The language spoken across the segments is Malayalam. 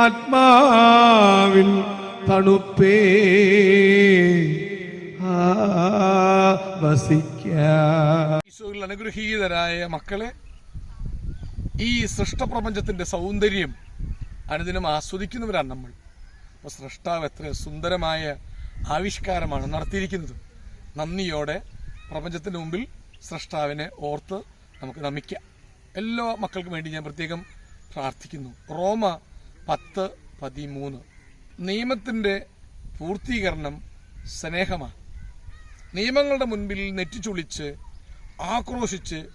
ആത്മാവിൻ തണുപ്പേ. ഈശോയിൽ അനുഗ്രഹീതരായ മക്കളെ ഈ സൃഷ്ടപ്രപഞ്ചത്തിന്റെ സൗന്ദര്യം അനുദിനം ആസ്വദിക്കുന്നവരാണ് നമ്മൾ. അപ്പോൾ സൃഷ്ടാവ് എത്ര സുന്ദരമായ ആവിഷ്കാരമാണ് നടത്തിയിരിക്കുന്നത്. നന്ദിയോടെ പ്രപഞ്ചത്തിന് മുമ്പിൽ സൃഷ്ടാവിനെ ഓർത്ത് നമുക്ക് നമിക്കാം. എല്ലാ മക്കൾക്കും വേണ്ടി ഞാൻ പ്രത്യേകം പ്രാർത്ഥിക്കുന്നു. റോമ പത്ത് പതിമൂന്ന്. നിയമത്തിന്റെ പൂർത്തീകരണം സ്നേഹമാണ്. നിയമങ്ങളുടെ മുൻപിൽ നെറ്റിച്ചുളിച്ച് ആക്രോശിച്ച്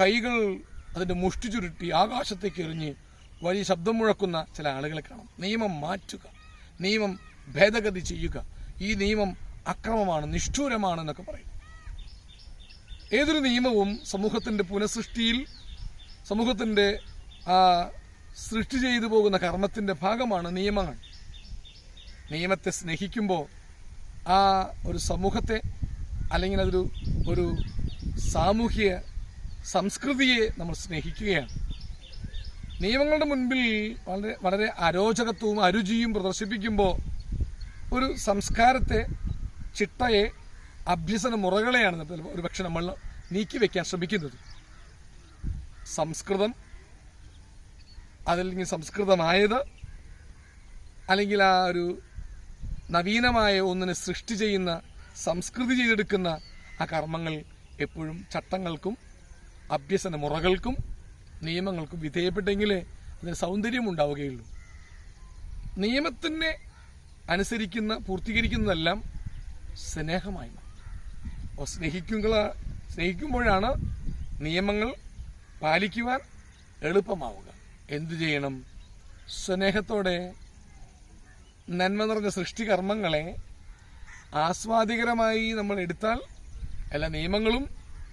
കൈകൾ അതിന്റെ മുഷ്ടി ചുരുട്ടി ആകാശത്തേക്ക് എറിഞ്ഞ് വലിയ ശബ്ദം മുഴക്കുന്ന ചില ആളുകളെ കാണാം. നിയമം മാറ്റുക നിയമം ഭേദഗതി ചെയ്യുക. ഈ നിയമം അക്രമമാണ് നിഷ്ഠൂരമാണ് എന്നൊക്കെ പറയും. ഏതൊരു നിയമവും സമൂഹത്തിന്റെ പുനഃസൃഷ്ടിയിൽ സമൂഹത്തിന്റെ സൃഷ്ടി ചെയ്തു പോകുന്ന കർമ്മത്തിന്റെ ഭാഗമാണ് നിയമങ്ങൾ. നിയമത്തെ സ്നേഹിക്കുമ്പോൾ ആ ഒരു സമൂഹത്തെ അല്ലെങ്കിൽ അതൊരു ഒരു സാമൂഹിക സംസ്കൃതിയെ നമ്മൾ സ്നേഹിക്കുകയാണ്. നിയമങ്ങളുടെ മുൻപിൽ വളരെ വളരെ അരോചകത്വവും അരുചിയും പ്രദർശിപ്പിക്കുമ്പോൾ ഒരു സംസ്കാരത്തെ ചിട്ടയെ അഭ്യസന മുറകളെയാണ് ഒരു പക്ഷെ നമ്മൾ നീക്കി വയ്ക്കാൻ ശ്രമിക്കുന്നത്. സംസ്കൃതം അതല്ലെങ്കിൽ സംസ്കൃതമായത് അല്ലെങ്കിൽ ആ ഒരു നവീനമായ ഒന്നിനെ സൃഷ്ടി ചെയ്യുന്ന സംസ്കൃതി ചെയ്തെടുക്കുന്ന ആ കർമ്മങ്ങൾ എപ്പോഴും ചട്ടങ്ങൾക്കും അഭ്യസന മുറകൾക്കും നിയമങ്ങൾക്കും വിധേയപ്പെട്ടെങ്കിലേ അതിന് സൗന്ദര്യം ഉണ്ടാവുകയുള്ളൂ നിയമത്തിനെ അനുസരിക്കുന്ന പൂർത്തീകരിക്കുന്നതെല്ലാം സ്നേഹമായി. അപ്പോൾ സ്നേഹിക്കുക സ്നേഹിക്കുമ്പോഴാണ് നിയമങ്ങൾ പാലിക്കുവാൻ എളുപ്പമാവുക എന്തു ചെയ്യണം? സ്നേഹത്തോടെ നന്മ നിറഞ്ഞ സൃഷ്ടികർമ്മങ്ങളെ ആസ്വാദികരമായി നമ്മൾ എടുത്താൽ എല്ലാ നിയമങ്ങളും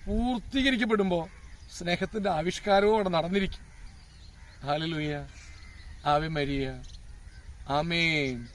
പൂർത്തീകരിക്കപ്പെടുമ്പോൾ സ്നേഹത്തിന്റെ ആവിഷ്കാരവും അവിടെ നടന്നിരിക്കും. ഹാലലുയ്യ ആവി മരിയ. ആമേൻ.